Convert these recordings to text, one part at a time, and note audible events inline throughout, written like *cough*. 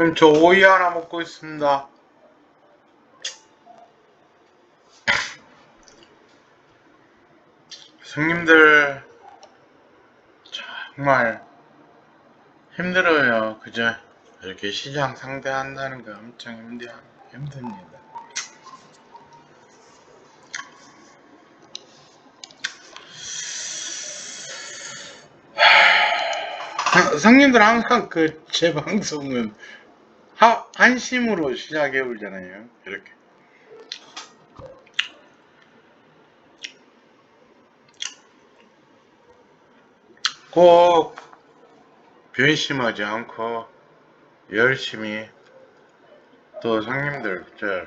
그럼 저 오이 하나 먹고 있습니다. 손님들 정말 힘들어요. 그죠? 이렇게 시장 상대한다는 게 엄청 힘들, 힘듭니다. 하- 성님들 항상 그 제 방송은 하, 한심으로 시작해 보잖아요. 이렇게. 꼭 변심하지 않고 열심히 또 성님들 저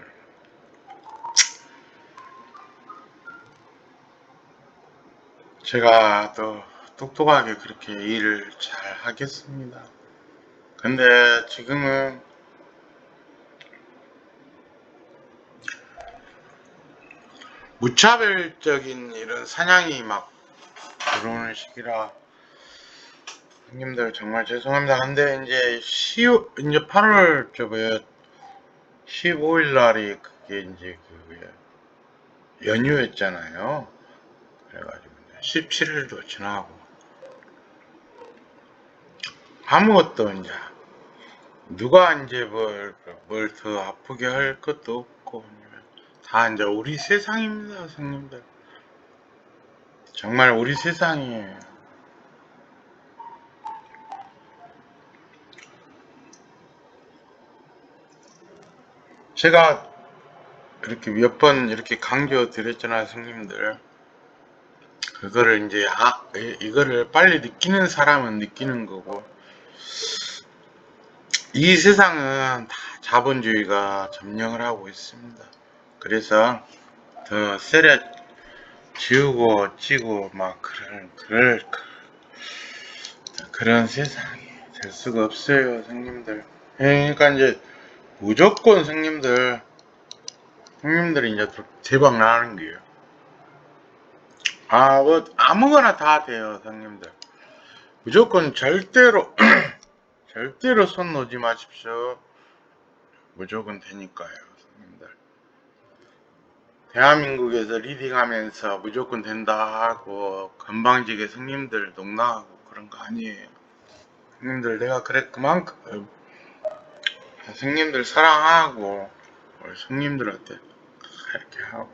제가 또 똑똑하게 그렇게 일을 잘 하겠습니다. 근데 지금은 무차별적인 이런 사냥이 막 들어오는 시기라 형님들 정말 죄송합니다. 근데 이제 10, 이제 8월 저번에 15일 날이 그게 이제 그 연휴였잖아요. 그래가지고 17일도 지나고 아무것도 이제 누가 이제 뭘뭘더 아프게 할 것도 없고 다 이제 우리 세상입니다, 성님들. 정말 우리 세상이에요. 제가 이렇게 몇 번 이렇게 강조 드렸잖아요, 성님들. 그거를 이제 아 이- 이거를 빨리 느끼는 사람은 느끼는 거고 이 세상은 다 자본주의가 점령을 하고 있습니다. 그래서 더 세려 지우고 찌고 막 그런 그럴 그런 세상이 될 수가 없어요, 성님들. 예, 그러니까 이제 무조건 성님들 형님들이 이제 또 대박 나는 거예요. 아, 뭐, 아무거나 다 돼요, 형님들. 무조건 절대로, *clears throat* 절대로 손 놓지 마십시오. 무조건 되니까요. 대한민국에서 리딩하면서 무조건 된다 하고, 건방지게 성님들 농락하고 그런 거 아니에요. 형님들, 내가 그래, 그만큼, 성님들 사랑하고, 우리 성님들한테 이렇게 하고.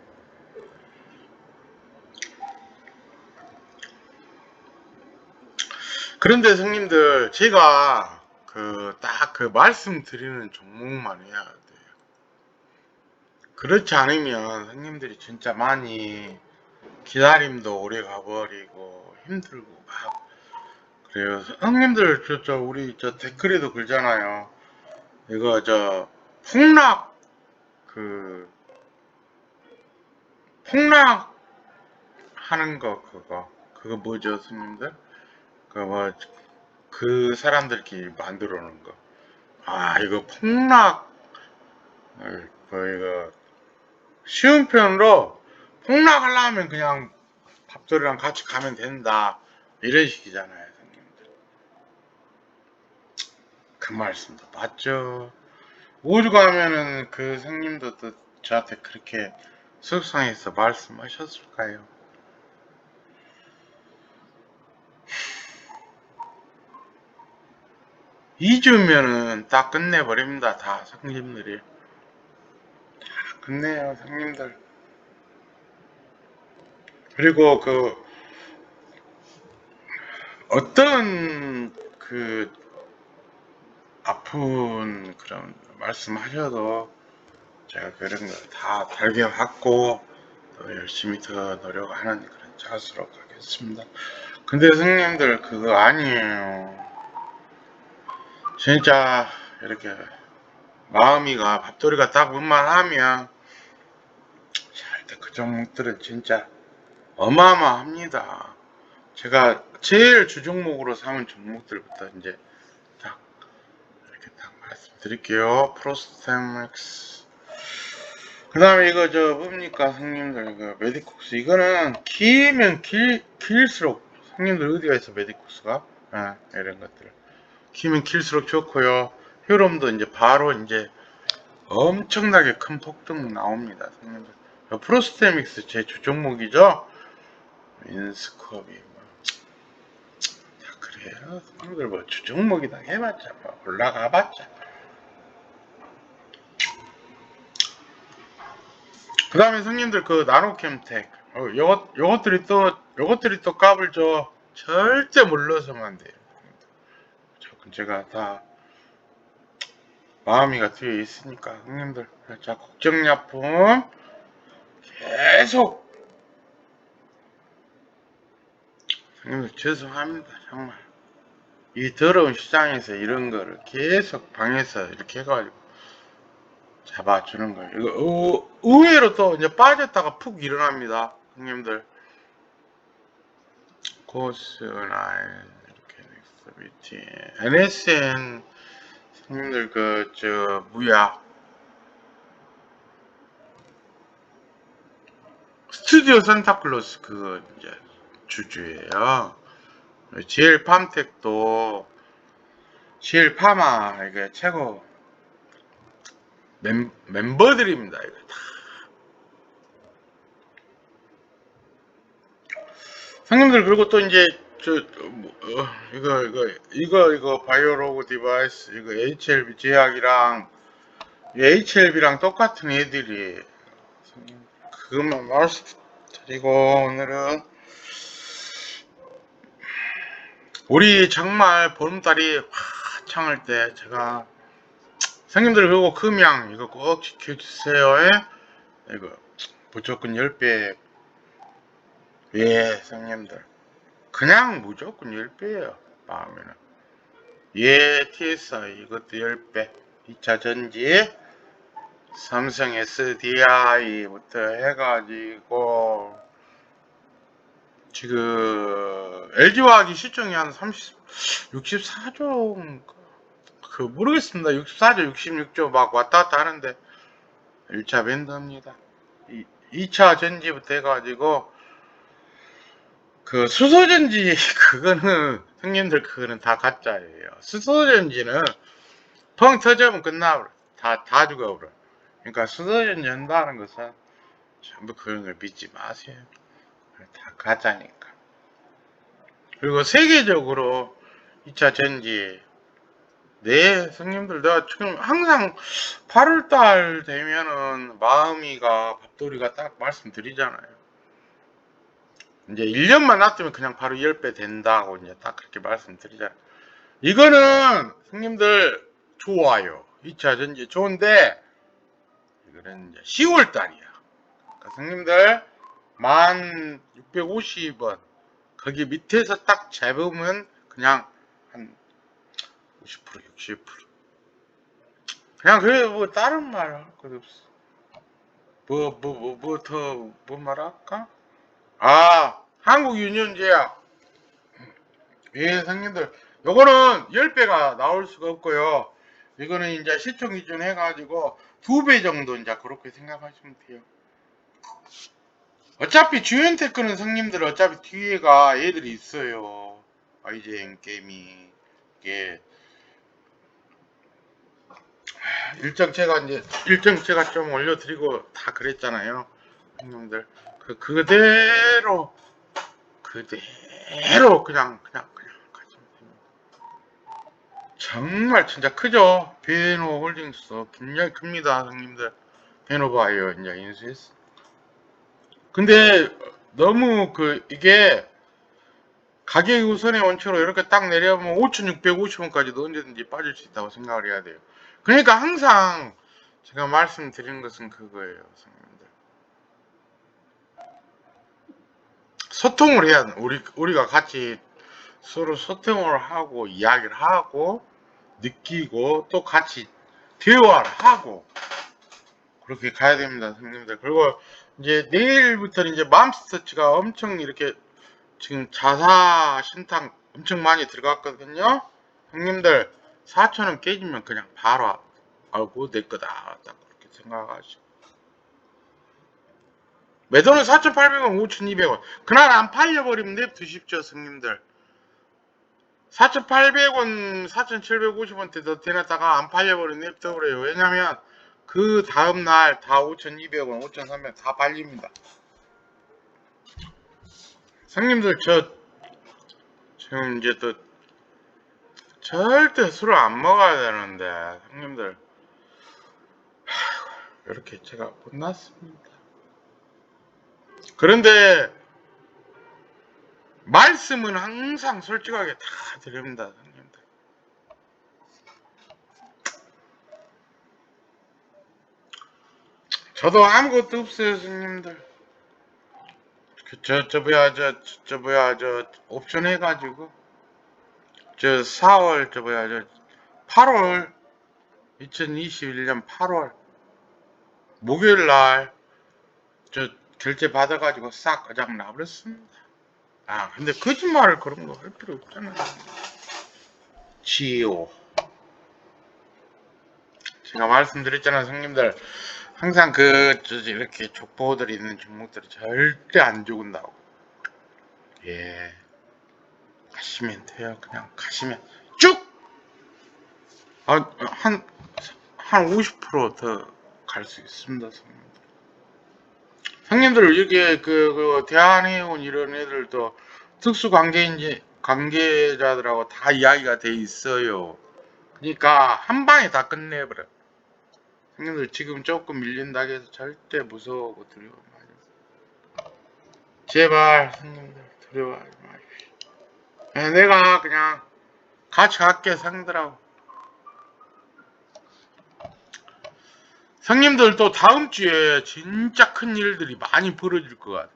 그런데 성님들 제가 그딱그 말씀 드리는 종목만 해야. 그렇지 않으면 성님들이 진짜 많이 기다림도 오래 가버리고 힘들고 막 그래요. 형님들 저, 저 우리 저 댓글에도 글잖아요. 이거 저 폭락 그 폭락 하는 거 그거 그거 뭐죠 스님들? 그 뭐 그 사람들끼리 만들어 놓은 거. 아 이거 폭락 뭐 이거 쉬운 표현으로 폭락하려면 그냥 밥들이랑 같이 가면 된다 이런 식이잖아요 선생님들. 그 말씀도 맞죠. 우주 가면은 그 선생님도 또 저한테 그렇게 속상해서 말씀하셨을까요? 이주면은딱 끝내버립니다. 다 성님들이. 다 끝내요, 성님들. 그리고 그, 어떤 그, 아픈 그런 말씀하셔도 제가 그런 거다 달겨받고 더 열심히 더 노력하는 그런 자수로 가겠습니다. 근데 성님들 그거 아니에요. 진짜 이렇게 마음이가 밥도리가 딱 원만하면 절대 그 종목들은 진짜 어마어마합니다. 제가 제일 주종목으로 삼은 종목들부터 이제 딱 이렇게 딱 말씀드릴게요. 프로스템엑스. 그 다음에 이거 저 뭡니까 성님들 그 메디콕스 이거는 길면 길 길수록 성님들 어디가 있어 메디콕스가 아, 이런 것들 키면 kil수록 좋고요. 흐름도 이제 바로 이제 엄청나게 큰 폭등 나옵니다. 성님들. 프로스테믹스 제 주종목이죠. 인스컵이 뭐. 자 그래요. 성님들 뭐 주종목이다 해봤자 뭐 올라가봤자. 그 다음에 성님들 그 나노캠텍 어, 요것, 요것들이 또 요것들이 또 값을 줘 절대 물러서면 안 돼요 자꾸 제가 다 마음이 가 뒤에 있으니까 형님들 자 국정약품 계속. 형님들 죄송합니다 정말. 이 더러운 시장에서 이런 거를 계속 방에서 이렇게 해가지고 잡아주는 거예요. 이거 의- 의외로 또 이제 빠졌다가 푹 일어납니다 형님들. 코스라인 이렇게 넥스비티 NSN 형님들 그 저 무야 스튜디오 산타클로스 그 이제 주주예요. GL 팜텍도 GL 파마 이게 최고 멤, 멤버들입니다. 이거 다. 형님들 그리고 또 이제 저 뭐, 어, 이거 이거 이거 이거 바이오로그 디바이스 이거 HLB 제약이랑 HLB랑 똑같은 애들이 그것만 말씀드리고 오늘은 우리 정말 보름달이 화창할 때 제가 형님들 그리고 금양 이거 꼭 지켜주세요. 예? 이거 무조건 10배. 예 형님들. 그냥 무조건 10배예요 마음에는. 예 TSI 이것도 10배. 2차 전지 삼성 SDI부터 해가지고 지금 LG화학이 시총이 한 30, 64조 그 모르겠습니다. 64조 66조 막 왔다 갔다 하는데 1차 밴드입니다. 2, 차 전지부터 해가지고 그 수소전지 *laughs* 그거는 형님들 그거는 다 가짜예요. 수소전지는 펑 터져면 끝나버려 다, 다 죽어버려 그러니까 수소전지 한다는 것은 전부 그런 걸 믿지 마세요 다 가짜니까 그리고 세계적으로 2차 전지 네 성님들 내가 지금 항상 8월달 되면은 마음이가 밥돌이가 딱 말씀드리잖아요 이제 1년만 놔두면 그냥 바로 10배 된다고 이제 딱 그렇게 말씀드리잖아요. 이거는 형님들 좋아요. 2차 전지 좋은데 이거는 이제 10월 달이야. 그러니까 형님들 1650원 거기 밑에서 딱 잡으면 그냥 한 50% 60% 그냥 그래 뭐 다른 말 할것 없어. 뭐 뭐 뭐 뭐 더 뭐 말할까? 아, 한국 유년제약. 예, 형님들. 요거는 10배가 나올 수가 없고요. 이거는 이제 시총 기준 해가지고 두 배 정도 이제 그렇게 생각하시면 돼요. 어차피 주연테크는 성님들 어차피 뒤에가 애들이 있어요. IGN 게임이. 이게 일정 제가 이제 일정 제가 좀 올려드리고 다 그랬잖아요. 형님들. 그 그대로 그대로 그냥 그냥. 정말 진짜 크죠. 베노 홀딩스 굉장히 큽니다, 형님들. 베노 바이오 이제 인수했어. 근데 너무 그 이게 가격 우선의 원칙으로 이렇게 딱 내려보면 5,650원까지도 언제든지 빠질 수 있다고 생각을 해야 돼요. 그러니까 항상 제가 말씀드리는 것은 그거예요, 성님들. 소통을 해야 돼. 우리 우리가 같이 서로 소통을 하고 이야기를 하고 느끼고 또 같이 대화를 하고 그렇게 가야 됩니다, 선생님들. 그리고 이제 내일부터는 이제 맘스터치가 엄청 이렇게 지금 자사 신탁 엄청 많이 들어갔거든요. 형님들 4천원 깨지면 그냥 바로 아고 내 거다 딱 그렇게 생각하시고 매도는 4,800원, 5,200원. 그날 안 팔려버리면 냅두십시오, 승님들. 4,800원, 4,750원대 더 대놨다가 안 팔려버린 냅둬버려요. 왜냐면 그 다음날 다 5,200원, 5,300원 다 팔립니다. 형님들 저 지금 이제 또 절대 술을 안 먹어야 되는데 형님들 이렇게 제가 못 났습니다. 그런데 말씀은 항상 솔직하게 다 드립니다, 형님들. 저도 아무것도 없어요, 형님들. 그, 저, 저, 뭐야, 저, 저, 저 뭐야, 저, 옵션 해가지고, 저, 4월, 저, 뭐야, 저, 8월, 2021년 8월, 목요일 날, 저, 결제 받아가지고 싹 그냥 놔버렸습니다. 아, 근데 거짓말을 그런 거 할 필요 없잖아요. 지오. 제가 말씀드렸잖아요, 성님들. 항상 그, 저, 이렇게 족보들이 있는 종목들이 절대 안 죽은다고. 예. 가시면 돼요. 그냥 가시면 쭉! 아, 한, 한 50%더 갈 수 있습니다, 성님들. 형님들 이게 그, 그 대한해운 이런 애들도 특수 관계인지 관계자들하고 다 이야기가 돼 있어요. 그러니까 한 방에 다 끝내버려. 형님들 지금 조금 밀린다고 해서 절대 무서워하고 두려워 마세요. 제발 형님들 두려워하지 마십시오. 예, 내가 그냥 같이 갈게 상들하고. 형님들도 다음 주에 진짜 큰 일들이 많이 벌어질 것 같아요.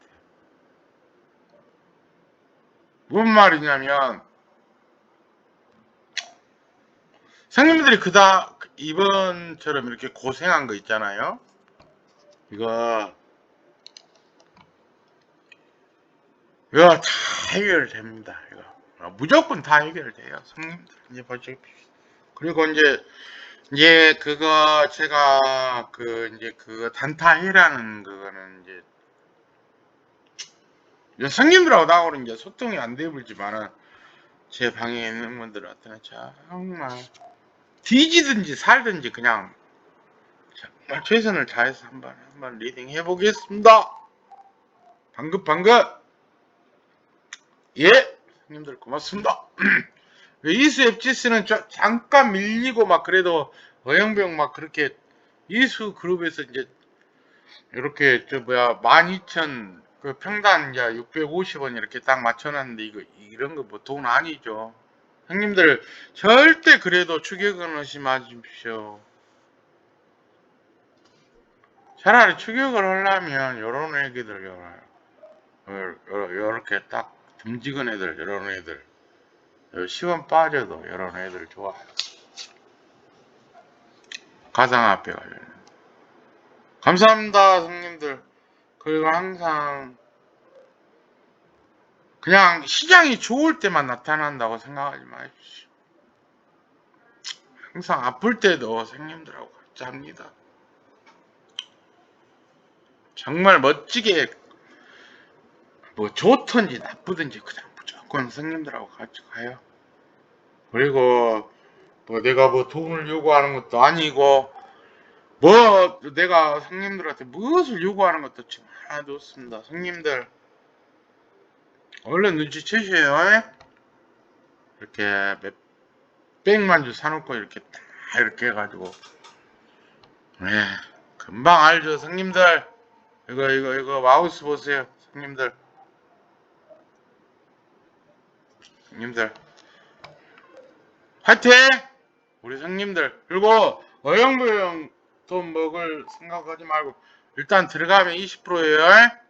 뭔 말이냐면, 형님들이 그다, 이번처럼 이렇게 고생한 거 있잖아요. 이거, 이거 다 해결됩니다. 이거. 어, 무조건 다 해결돼요. 형님들, 이제 보십시오. 그리고 이제, 이제 그거 제가 그 이제 그 단타해라는 그거는 이제 이제 성님들하고 나하고는 이제 소통이 안 되버리지만은 제 방에 있는 분들한테는 정말 뒤지든지 살든지 그냥 정말 최선을 다해서 한번 한번 리딩 해보겠습니다. 방금 예 형님들 고맙습니다. *clears throat* 이수 앱지스는 저- 잠깐 밀리고 막 그래도 어영병 막 그렇게 이수 그룹에서 이제 이렇게 저 뭐야 12,000 그 평단 이제 650원 이렇게 딱 맞춰놨는데 이거 이런 거 뭐 돈 아니죠. 형님들 절대 그래도 추격은 하지 마십시오. 차라리 추격을 하려면 요런 애기들 요런 요- 요렇게 딱 듬직은 애들 요런 애들 요 시원 빠져도 이런 애들 좋아요. 가상화폐 관련. 감사합니다, 성님들. 그리고 항상 그냥 시장이 좋을 때만 나타난다고 생각하지 마십시오. 항상 아플 때도 성님들하고 같이 합니다. 정말 멋지게 뭐 좋든지 나쁘든지 그냥 무조건 성님들하고 같이 가요. 그리고 뭐 내가 뭐 돈을 요구하는 것도 아니고 뭐 내가 성님들한테 무엇을 요구하는 것도 지금 하나도 없습니다. 성님들 얼른 눈치채셔요. 에? 이렇게 몇 백만 주 사놓고 이렇게 다 이렇게 해가지고 네 금방 알죠 성님들 이거 이거 이거 마우스 보세요 성님들 형님들. 화이팅! 우리 형님들. 그리고 어영부영 돈 먹을 생각하지 말고 일단 들어가면 20%예요